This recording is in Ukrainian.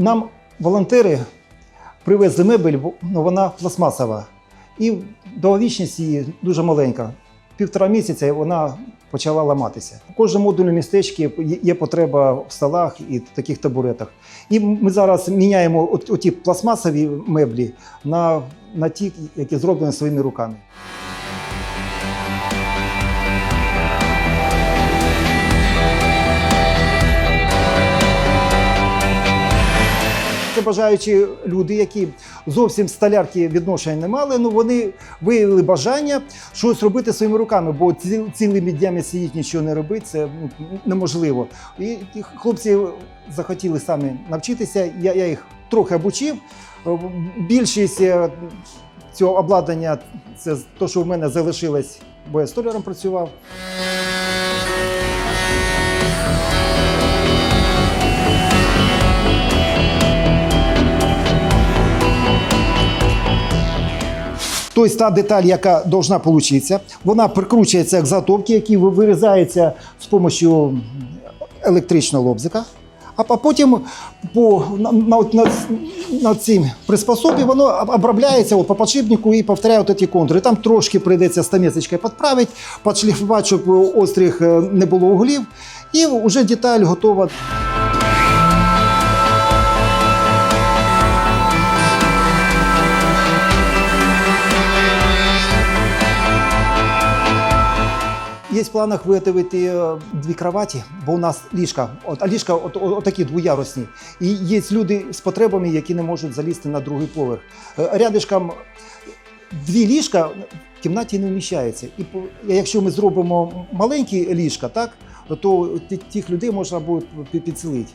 Нам волонтери привезли мебель, ну, вона пластмасова. І довговічність її дуже маленька. Півтора місяця вона почала ламатися. У кожному модульному містечці є- потреба в столах і таких табуретах. І ми зараз міняємо от- оті пластмасові меблі на, на ті, які зроблені своїми руками. Це бажаючі люди, які зовсім столярки відношення не мали, ну вони виявили бажання щось робити своїми руками, бо ці, цілими днями сидіти нічого не робити це ну, неможливо. І хлопці захотіли самі навчитися. Я, я їх трохи обучив. Більшість е, цього обладнання це те, що в мене залишилось, бо я столяром працював. Тобто та деталь, яка должна получитися, вона прикручується як заготовки, які вирізаються з допомогою електричного лобзика. А потім по, на, на, на, цим приспособі воно обробляється по подшипнику і повторяє ці контури. Там трошки прийдеться стамесочкою підправити, підшліфувати, щоб острих е, не було углів. І вже деталь готова. Є в планах виготовити е, дві кроваті, бо у нас ліжка, а ліжка от, такі двоярусні. І є люди з потребами, які не можуть залізти на другий поверх. Е, Рядишком дві ліжка в кімнаті не вміщається. І якщо ми зробимо маленькі ліжка, так, то тих людей можна буде пі- підселити.